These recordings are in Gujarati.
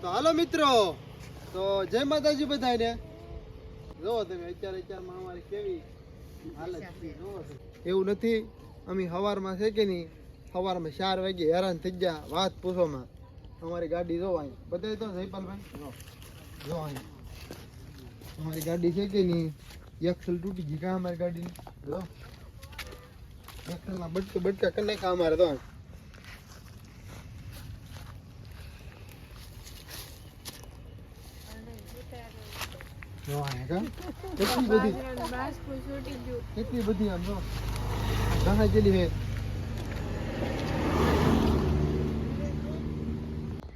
તો હાલો મિત્રો, તો જય માતાજી બધાને. જોવો તમે, અત્યારે અત્યારમાં અમારી કેવી હાલત એવું નથી, અમે સવારમાં છે કે નહીં, સવારમાં ચાર વાગે હેરાન થઈ ગયા વાત પૂછોમાં અમારી ગાડી જો અહીં, બતાવી તો જયપાલભાઈ. જો. અમારી ગાડી છે કે નહીં એક્સલ તૂટી ગઈ કાં અમારી ગાડીની? જો. એક્સલના બટકા બટકા કરી નાખ્યા અમારે તો કેટલી બધી કેટલી બધી આમ જો ઘણા જેલી હે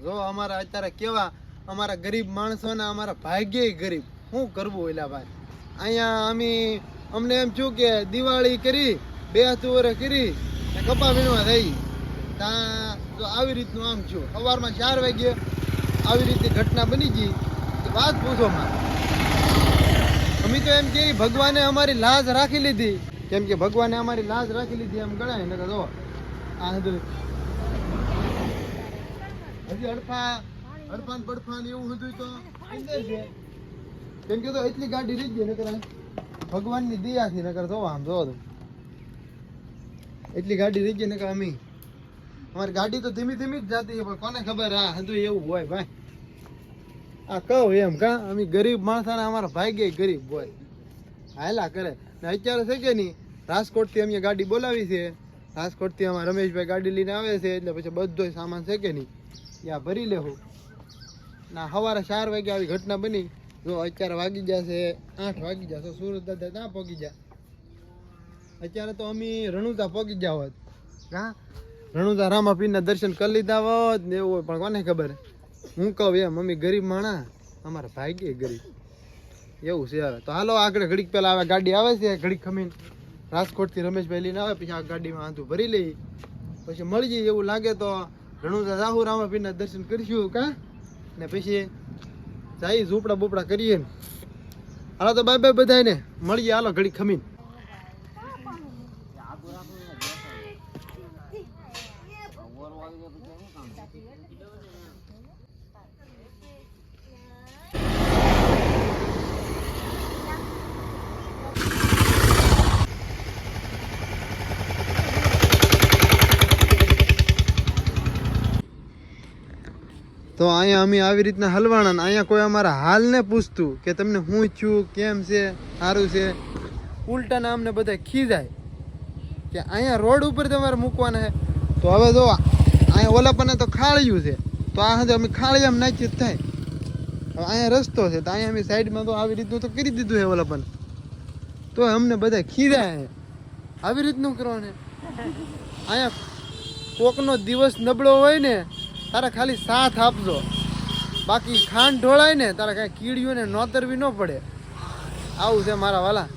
જો અમારા અત્યારે કેવા અમારા ગરીબ માણસોના અમારા ભાગ્ય ગરીબ. શું કરવું એલા ભાઈ? અહીંયા અમે અમને એમ છું કે દિવાળી કરી બે તુવરે કરી કપા વીણવા થઈ. ત્યાં જો આવી રીતનું આમ છું સવારમાં ચાર વાગ્યે આવી રીતે ઘટના બની ગઈ. વાત પૂછો માં અમે તો એમ કે ભગવાને અમારી લાજ રાખી લીધી. કેમ કે ભગવાને અમારી લાજ રાખી લીધી એમ ગણાય ને જો, આ હજી અડફા અડફાન પડફાન એવું હતું તો કેમ કે તો એટલી ગાડી રહી ગઈ, નકર ભગવાનની દયાથી, નકર જો આમ જો એટલી ગાડી રહી ગઈ, નકર અમે અમારી ગાડી તો ધીમી ધીમી જ જાતી પણ કોને ખબર આ હતું એવું હોય, ભાઈ? આ કહું એમ કા? અમે ગરીબ માણસાના અમારા ભાગ્ય ગરીબ હોય. હાયલા કરે. ને અત્યારે છે કે નહીં, રાજકોટથી અમે ગાડી બોલાવી છે. રાજકોટથી અમારા રમેશભાઈ ગાડી લઈને આવે છે, એટલે પછી બધો સામાન છે કે નહીં, ત્યાં ભરી લેવું. ના સવારે ચાર વાગે આવી ઘટના બની. જો અત્યારે વાગી જશે, આઠ વાગી જશે, સુરત દાદા ત્યાં પહોંચી જાય અત્યારે તો અમે રણુતા પહોંચી ગયા હોત. હા રણુતા રામાપીરના દર્શન કરી લીધા હોત ને એવું પણ કોને ખબર? હું કહું એમ મમ્મી ગરીબ માણા અમારા ભાગ્ય ગરીબ. એવું છે હવે. તો હાલો, આગળ ઘડીક પેલા આવે ગાડી આવે છે, ઘડીક ખમીને રાજકોટથી રમેશભાઈ લઈને આવે, પછી આ ગાડીમાં આંધું ભરી લઈ. પછી મળી જઈએ એવું લાગે તો રણુજા રાહુ રામાપીરના દર્શન કરીશું, કા? ને પછી જાય ઝૂપડા બોપડા કરીએ. હાલો તો બાય બાય બધાને મળીએ, હાલો ઘડીક ખમીને. તો અહીંયા અમે આવી રીતના હલવાણા અહીંયા કોઈ અમારા હાલને પૂછતું કે તમને હું છું, કેમ છે, સારું છે? ઉલટાના અમને બધા ખીજાય કે અહીંયા રોડ ઉપર તમારે મૂકવાના છે. તો હવે જો અહીંયા ઓલા તો ખાળિયું છે. તો આ હજુ અમે ખાળિયામાં નાખી જ થાય. હવે અહીંયા રસ્તો છે, તો અહીંયા અમે સાઈડમાં તો આવી રીતનું તો કરી દીધું છે ઓલા પણ તો અમને બધા ખીજાય આવી રીતનું કરવાનું અહીંયા કોકનો દિવસ નબળો હોય ને તારે ખાલી સાથ આપજો. બાકી ખાંડ ઢોળાય ને, તારે કાંઈ કીડીઓ ને નોતરવી ન પડે. આવું છે મારા વાલા.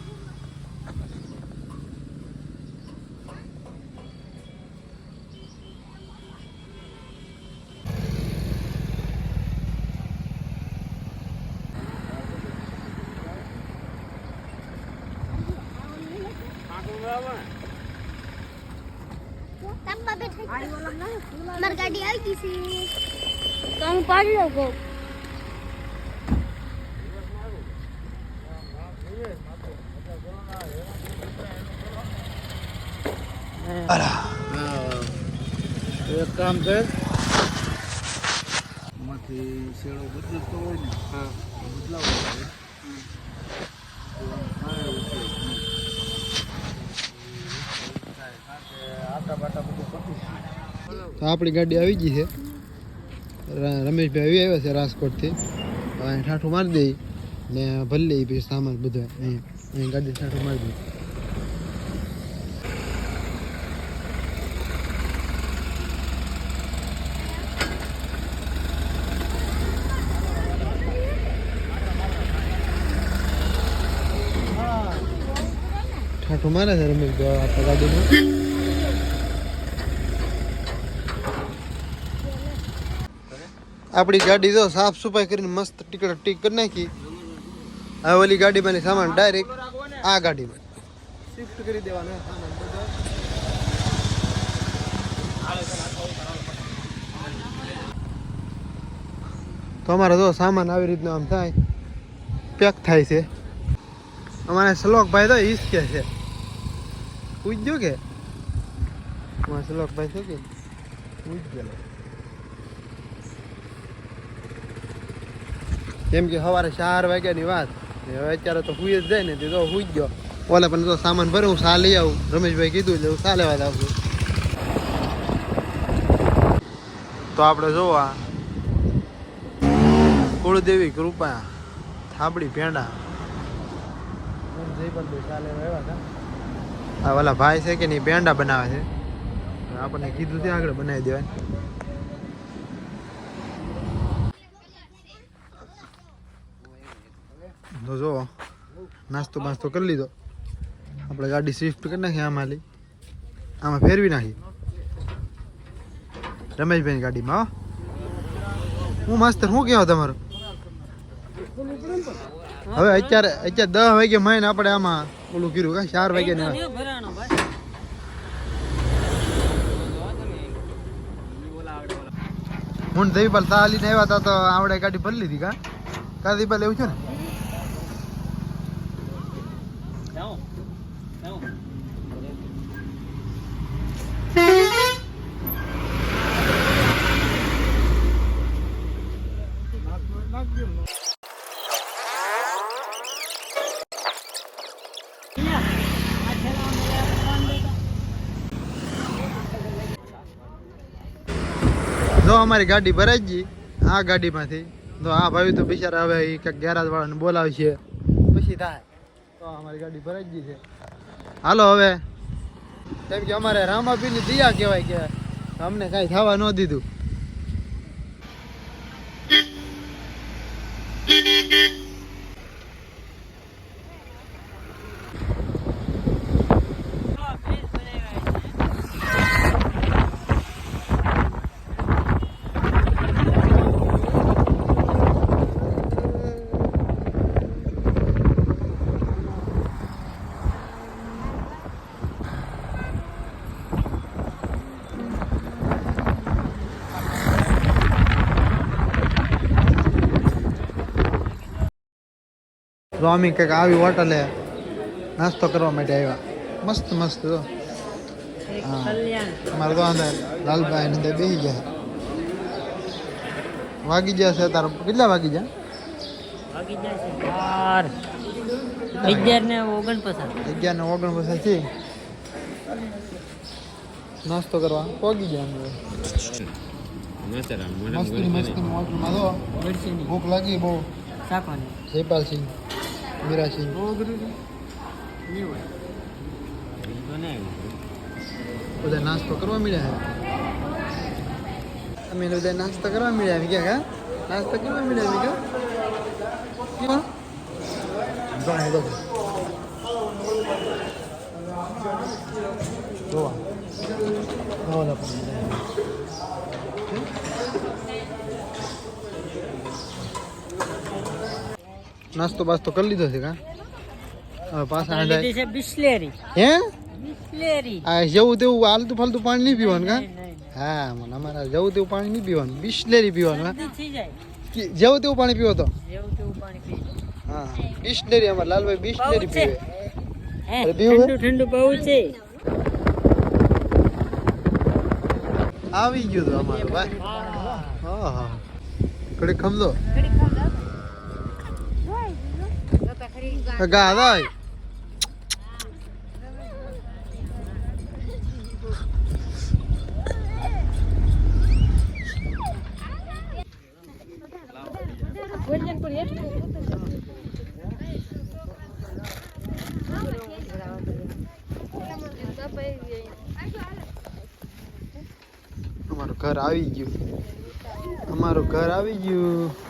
મારી ગાડી આવી ગઈ છે તો હું પાડી લઉં એક કામ કર. માંથી શેડો બદલતો હોય ને બદલાવો પડે. તો સારા ઉપયોગ નહીં. કારણ કે આટા બાટા બધું પતી ગયું. તો આપણી ગાડી આવી ગઈ છે. રમેશભાઈ આવી આવ્યા છે રાજકોટથી. હવે ઠાઠું મારી દઈ ને ભલે પછી સામાન બધો અહીં અહીં ગાડી ઠાઠું મારી દઈ ઠાઠું મારે છે રમેશભાઈ, આપણા ગાડીમાં. આપણી ગાડી જો સાફ સફાઈ કરીને મસ્ત ટીકડ ટીક કરી નાખી. હવે ઓલી ગાડીમાં સામાન ડાયરેક્ટ આ ગાડીમાં. શિફ્ટ કરી દેવાનો તો અમારે જો સામાન આવી રીતનો આમ થાય. પેક થાય છે. અમારે શ્લોકભાઈ તો ઈસકે છે. પૂછજો કે. અમારા શ્લોકભાઈ શું કે? પૂછજો. કેમ કે સવારે ચાર વાગ્યાની વાત. હવે અત્યારે તો હુઈ જ જાય ને તે તો હુઈ ગયો. ઓલે પણ તો સામાન ભરે હું સા લઈ આવું. રમેશભાઈ કીધું એટલે હું સા લેવા છું તો આપણે જોવા. કુળદેવી કૃપા થાબડી ભેંડા. આ ઓલા ભાઈ છે કે નહીં પેંડા બનાવે છે. આપણને કીધું ત્યાં આગળ બનાવી દેવાય. તો જો. નાસ્તો બાસ્તો કરી લીધો. આપણે ગાડી સ્વિફ્ટ કરી નાખી આમાં લઈ આમાં ફેરવી નાખી. રમેશભાઈની ગાડીમાં હો. હું માસ્તર શું કહેવા તમારું? હવે અત્યારે અત્યારે દસ વાગે માઈને આપણે આમાં ઓલું કર્યું કા ચાર વાગે ને હું દહીપાલ તા ને આવ્યા હતા તો આપણે ગાડી ભરી લીધી કા? કા દહીપાલ એવું છે ને? જો અમારી ગાડી ભરાઈ ગઈ, આ ગાડીમાંથી. તો આ ભાઈ, તો બિચારા હવે એ કંઈક ગેરાજ વાળાને બોલાવશે. પછી થાય. તો અમારી ગાડી ભરાઈ ગઈ છે. હાલો હવે. કેમ કે અમારે રામાપીની દિયા કહેવાય કે અમને કાંઈ થવા ન દીધું. અમે કંઈક આવી હોટલે નાસ્તો કરવા માટે આવ્યા. મસ્ત મસ્ત જો. હા. અમારે તો અંદર લાલભાઈ ને ત્યાં બેસી ગયા. વાગી છે તાર કેટલા વાગી ગયા? વાગી જાય છે બાર. અગિયાર ને ઓગણપચાસ. અગિયાર ને ઓગણપચાસ નાસ્તો કરવા. પહોંચી ગયા અમે. મસ્તી મસ્તી ભૂખ લાગી બહુ. શાકવાની જયપાલસિંહ મીરાસિંહ બધા નાસ્તો કરવા મળ્યા છે અમે બધા નાસ્તો કરવા મળ્યા અમે ક્યાં કા નાસ્તો કરવા મળ્યા અમે ક્યાં કેવા ઘણા જોવા પણ નાસ્તો બાસ્તો કરી લીધો છે કા? હવે પાછા આંડા છે બિસ્લેરી. હે? બિસ્લેરી. આ જેવું તેવું આલતુ ફાલતું પાણી નહીં પીવાનું કા. હા મને અમારા જેવું તેવું પાણી નહીં પીવાનું. બિસ્લેરી પીવાનું જેવું તેવું પાણી પીવો તો? જેવું તેવું પાણી પીવો હા બિસ્લેરી અમાર લાલભાઈ બિસ્લેરી પીવે? ઠંડુ ઠંડુ બહુ છે. આવી ગયું તો અમારું ભાઈ હા. હા ઘડીક ખમદો ગા દાય અમારું ઘર આવી ગયું અમારું ઘર આવી ગયું